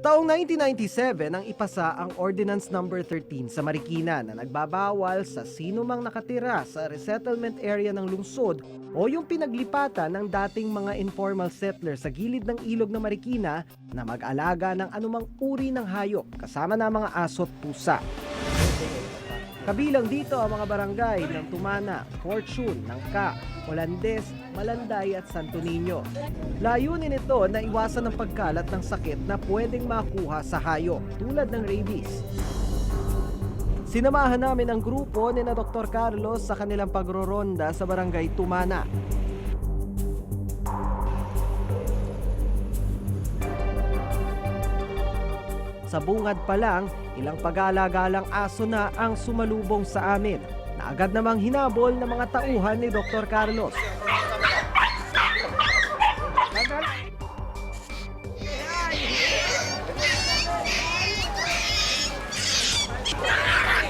Taong 1997 nang ipasa ang Ordinance Number 13 sa Marikina na nagbabawal sa sino mang nakatira sa resettlement area ng lungsod o yung pinaglipatan ng dating mga informal settlers sa gilid ng ilog ng Marikina na mag-alaga ng anumang uri ng hayop kasama na mga aso at pusa. Kabilang dito ang mga barangay ng Tumana, Fortune, Nangka, Holandes, Malanday at Santo Niño. Layunin ito na iwasan ang pagkalat ng sakit na pwedeng makuha sa hayop tulad ng rabies. Sinamahan namin ang grupo ni na Dr. Carlos sa kanilang pagroronda sa barangay Tumana. Sa bungad pa lang, ilang pag-alagalang aso na ang sumalubong sa amin na agad namang hinabol ng mga tauhan ni Dr. Carlos.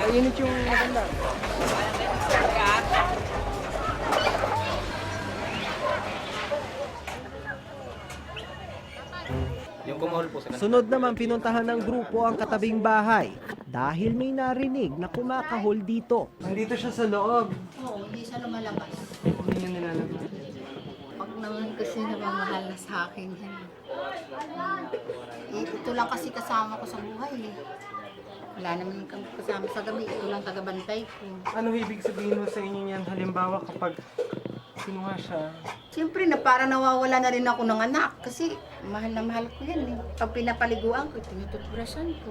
Mainit yung maganda. Yung kumahol po sa kanila. Sunod naman pinuntahan ng grupo ang katabing bahay dahil may narinig na kumakahol dito. Nandito siya sa loob. Oo, hindi siya lumalabas. Hindi niya nilalabas. Pag naman kasi namamahal na sa akin yan. Eh, ito lang kasi kasama ko sa buhay eh. Wala naman kang kasama sa gabi. Ito lang tagabantay ko. Ano ibig sabihin mo sa inyo yan? Halimbawa kapag kinuha siya, Siyempre na para nawawala na rin ako ng anak kasi mahal na mahal ko yan eh. Pag pinapaliguan ko, tinututbrusan ko.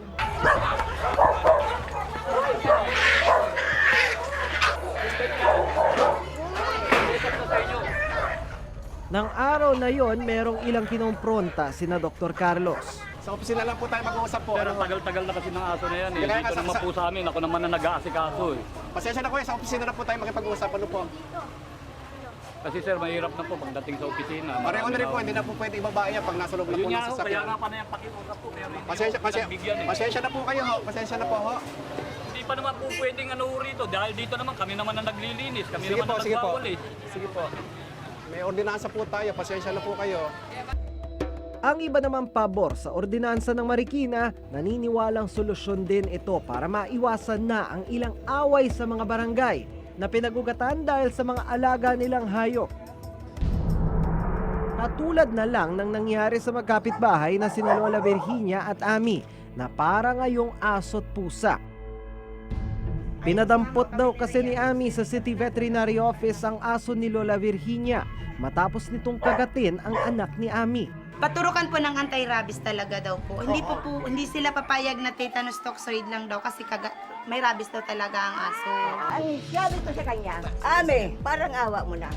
Nang araw na yon, merong ilang kinompronta sina Dr. Carlos. Sa opisina lang po tayo mag-uusap po. Pero Ano, tagal-tagal na kasi ng aso na yan eh. Kaya Dito sa- naman sa- po sa amin, ako naman na nag-aasikaso eh. pasensya na kuya, sa opisina na po tayo makipag-uusap. Ano po? Kasi sir, mahirap na po pagdating sa opisina. Pareho na rin po, hindi na po pwede ibabaya yan pag nasa loob na Yun po nga ng ho, kaya sasakyan. nga pa na yung pakiusap po. Pero hindi Pasensya, pasensya, pinagbigyan eh. pasensya na po kayo ho. Pasensya na po ho. Hindi pa naman po pwedeng ano rito. Dahil dito naman kami naman ang naglilinis. Kami Sige naman po, ang sige po. nagwawalis. Sige po. May ordinansa po tayo. Pasensya na po kayo. Ang iba naman pabor sa ordinansa ng Marikina, naniniwalang solusyon din ito para maiwasan na ang ilang away sa mga barangay na pinagugatan dahil sa mga alaga nilang hayop. Katulad na lang ng nangyari sa magkapitbahay na sina Lola Virginia at Ami na para ngayong aso't pusa. Pinadampot daw kasi ni Ami sa City Veterinary Office ang aso ni Lola Virginia matapos nitong kagatin ang anak ni Ami. Paturukan po ng anti-rabies talaga daw po. Hindi po po, hindi sila papayag na tetanus toxoid lang daw kasi kaga, may rabies daw talaga ang aso. Ang sabi ko sa kanya, Ame, parang awa mo na.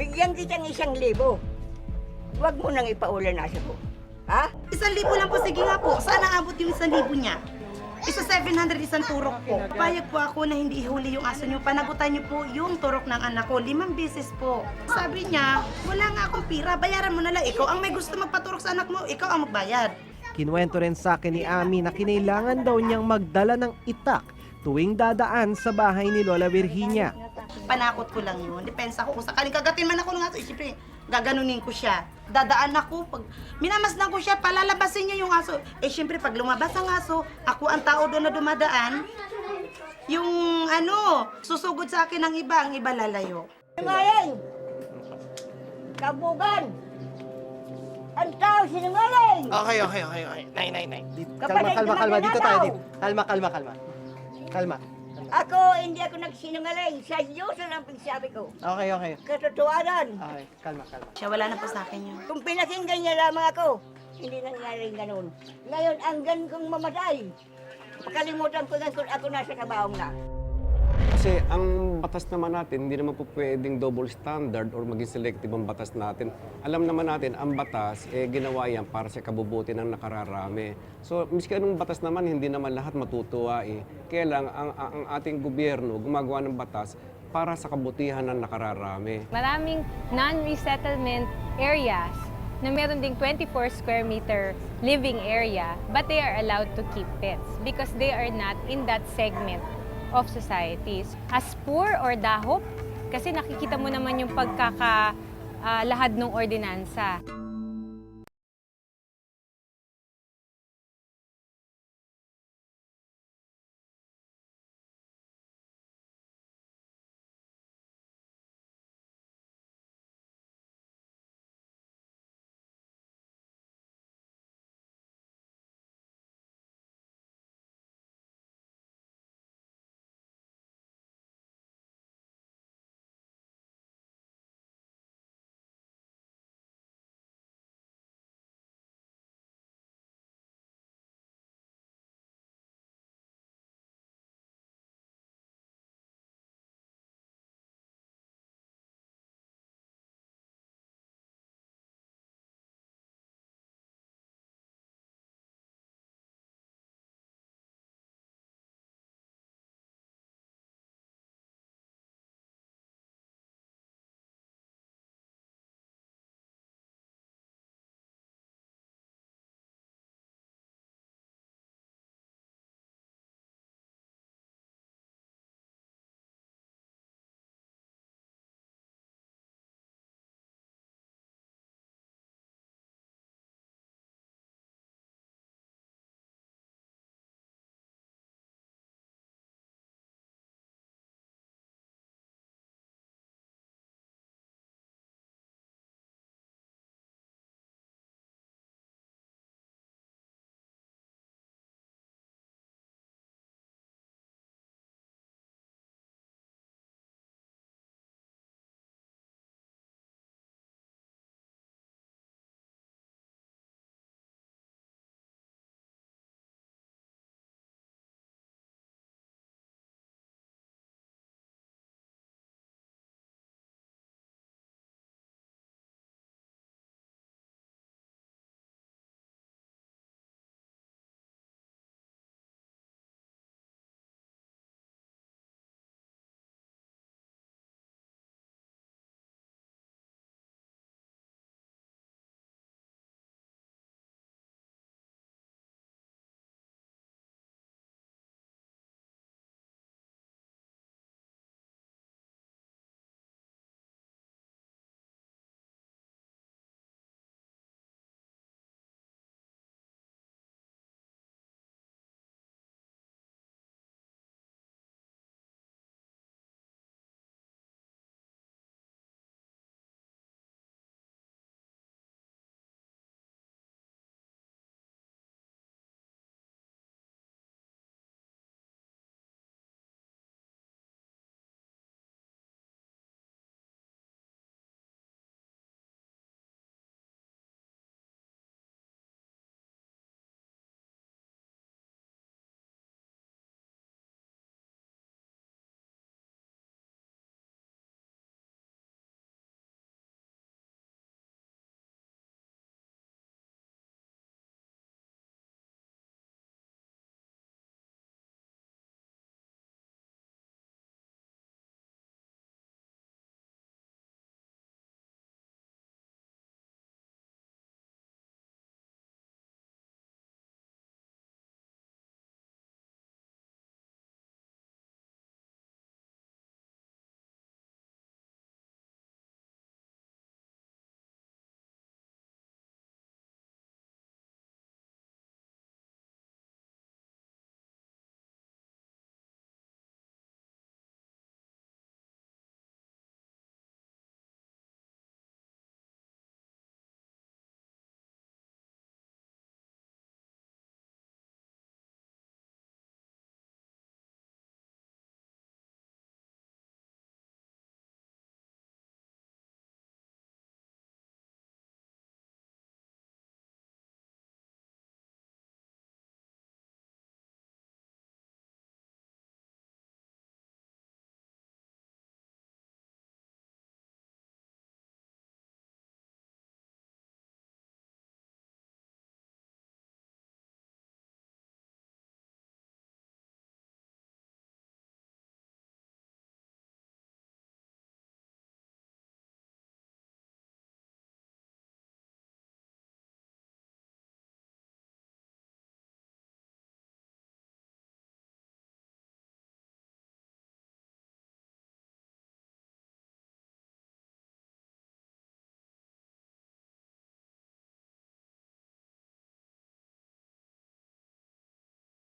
Bigyan kitang isang libo. Huwag mo nang ipaulan na ko. Ha? Isang libo lang po, sige nga po. Sana abot yung isang libo niya. Isa 700 isang turok po. Payag po ako na hindi ihuli yung aso niyo. Panagutan niyo po yung turok ng anak ko. Limang beses po. Sabi niya, wala nga akong pira. Bayaran mo na lang. Ikaw ang may gusto magpaturok sa anak mo. Ikaw ang magbayad. Kinuwento rin sa akin ni Ami na kinailangan daw niyang magdala ng itak tuwing dadaan sa bahay ni Lola Virginia. Panakot ko lang yun. Depensa ko kung sakaling kagatin man ako ng aso. Eh, siyempre, gaganunin ko siya. Dadaan ako. Pag minamasdan ko siya, palalabasin niya yung aso. Eh, siyempre, pag lumabas ang aso, ako ang tao doon na dumadaan. Yung ano, susugod sa akin ng iba, ang iba lalayo. Sinungaling! Kabugan! Ang tao sinungaling! Okay, okay, okay, okay. Nay, nay, nay. Kalma, kalma, kalma. Dito tayo, dito. Kalma, kalma, kalma. Kalma. Ako, hindi ako nagsinungaling. Sa Diyos ang pagsabi ko. Okay, okay. Katotohanan. Okay, kalma, kalma. Siya, wala na po sa akin yun. Kung pinakinggan niya lamang ako, hindi nangyari ganun. Ngayon, ang gan kong mamatay. Pakalimutan ko yan kung ako nasa kabaong na. Kasi ang batas naman natin, hindi naman po pwedeng double standard or maging selective ang batas natin. Alam naman natin, ang batas, eh, ginawa yan para sa kabubuti ng nakararami. So, miski anong batas naman, hindi naman lahat matutuwa eh. Kaya lang, ang, ang, ating gobyerno gumagawa ng batas para sa kabutihan ng nakararami. maraming non-resettlement areas na meron ding 24 square meter living area but they are allowed to keep pets because they are not in that segment of societies. As poor or dahop, kasi nakikita mo naman yung pagkaka ah, lahad ng ordinansa.